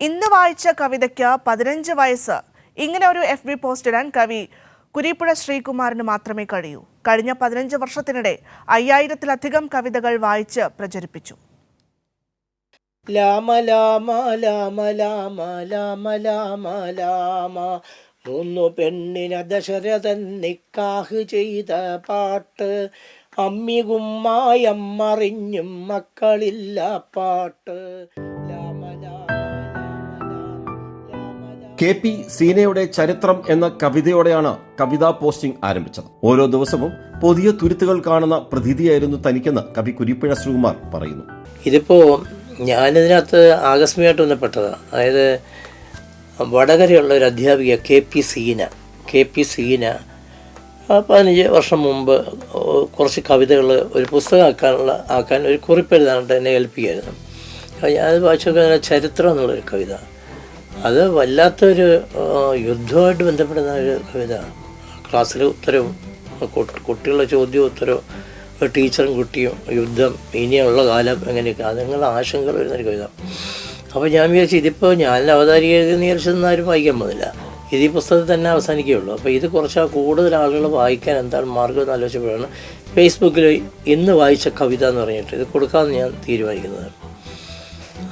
ഇന്ന് വായിച്ച കവിതയ്ക്ക് പതിനഞ്ച് വയസ്സ്. ഇങ്ങനെ ഒരു എഫ് ബി പോസ്റ്റ് ഇടാൻ കവി കുരീപ്പുഴ ശ്രീകുമാറിന് മാത്രമേ കഴിയൂ. കഴിഞ്ഞ പതിനഞ്ച് വർഷത്തിനിടെ അയ്യായിരത്തിലധികം കവിതകൾ വായിച്ച് പ്രചരിപ്പിച്ചു. ലാമ ലാമ ലാമ ലാമ ലാമ ലാമ ലാമ. മൂന്നു പെണ്ണിന ദശരഥൻ നിക്കാഹ് ചെയ്ത പാട്ട്. അമ്മികുമ്മായമ്മറിഞ്ഞും മക്കളില്ല പാട്ട്. കെ പി സീനയുടെ ചരിത്രം എന്ന കവിതയോടെയാണ് കവിതാ പോസ്റ്റിംഗ് ആരംഭിച്ചത്. ഓരോ ദിവസവും പുതിയ തുരുത്തുകൾ കാണുന്ന പ്രതീതിയായിരുന്നു തനിക്കെന്ന് കവി കുരിപ്പിഴ ശ്രീകുമാർ പറയുന്നു. ഇതിപ്പോ ഞാനിതിനകത്ത് ആകസ്മികമായിട്ട് ബന്ധപ്പെട്ടതാണ് അതായത് വടകരയുള്ള ഒരു അധ്യാപിക K P Seena K P Seena പതിനഞ്ച് വർഷം മുമ്പ് കുറച്ച് കവിതകൾ ഒരു പുസ്തകമാക്കാനുള്ള ആക്കാൻ ഒരു കുറിപ്പ് എഴുതാനായിട്ട് എന്നെ ഏൽപ്പിക്കുകയായിരുന്നു. ഞാനത് വായിച്ചൊക്കെ ചരിത്രം എന്നുള്ളൊരു കവിത. അത് വല്ലാത്തൊരു യുദ്ധമായിട്ട് ബന്ധപ്പെടുന്ന ഒരു കവിത ക്ലാസ്സിൽ ഉത്തരവും കുട്ടികളുടെ ചോദ്യവും ഉത്തരവും ടീച്ചറും കുട്ടിയും യുദ്ധം ഇനിയുള്ള കാലം എങ്ങനെയൊക്കെ അതുങ്ങളുടെ ആശങ്കകൾ വരുന്നൊരു കവിത അപ്പോൾ ഞാൻ വിചാരിച്ചു ഇതിപ്പോൾ ഞാൻ അവതാരിക എഴുതിയെന്ന് ആരും വായിക്കാൻ പോകുന്നില്ല. ഇത് ഈ പുസ്തകത്തിൽ തന്നെ അവസാനിക്കുകയുള്ളൂ. അപ്പോൾ ഇത് കുറച്ച് കൂടുതൽ ആളുകൾ വായിക്കാൻ എന്താണ് മാർഗം എന്ന് ആലോചിച്ചപ്പോഴാണ് ഫേസ്ബുക്കിൽ ഇന്ന് വായിച്ച കവിത എന്ന് പറഞ്ഞിട്ട് ഇത് കൊടുക്കാമെന്ന് ഞാൻ തീരുമാനിക്കുന്നത്.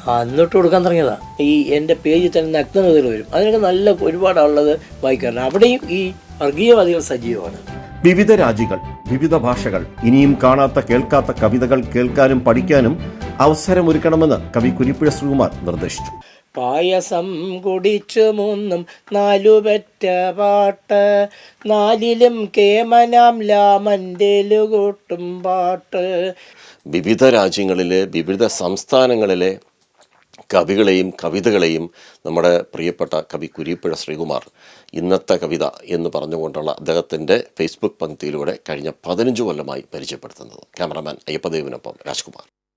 അന്നിട്ട് കൊടുക്കാൻ തുടങ്ങിയതാണ് ഈ എന്റെ പേജിൽ തന്നെ നഗ്നതകൾ വരും. അതിനൊക്കെ നല്ല ഒരുപാട് ഉള്ളത് വായിക്കാറുണ്ട്. അവിടെയും ഈ വർഗീയവാദികൾ സജീവമാണ്. വിവിധ രാജ്യങ്ങൾ വിവിധ ഭാഷകൾ ഇനിയും കാണാത്ത കേൾക്കാത്ത കവിതകൾ കേൾക്കാനും പഠിക്കാനും അവസരമൊരുക്കണമെന്ന് കവി കുരിപ്പുഴ ശ്രീകുമാർ നിർദ്ദേശിച്ചു. പായസം കുടിച്ചു മൂന്നും നാലു പെറ്റ പാട്ട് നാലിലും കേമനാം ലാമന്റെ കൂട്ടും പാട്ട്. വിവിധ രാജ്യങ്ങളിലെ വിവിധ സംസ്ഥാനങ്ങളിലെ കവികളെയും കവിതകളെയും നമ്മുടെ പ്രിയപ്പെട്ട കവി കുരിപ്പുഴ ശ്രീകുമാർ ഇന്നത്തെ കവിത എന്ന് പറഞ്ഞുകൊണ്ടുള്ള അദ്ദേഹത്തിന്റെ ഫേസ്ബുക്ക് പങ്ക്തിയിലൂടെ കഴിഞ്ഞ പതിനഞ്ച് കൊല്ലമായി പരിചയപ്പെടുത്തുന്നത് ക്യാമറമാൻ അയ്യപ്പദേവിനൊപ്പം രാജ്കുമാർ.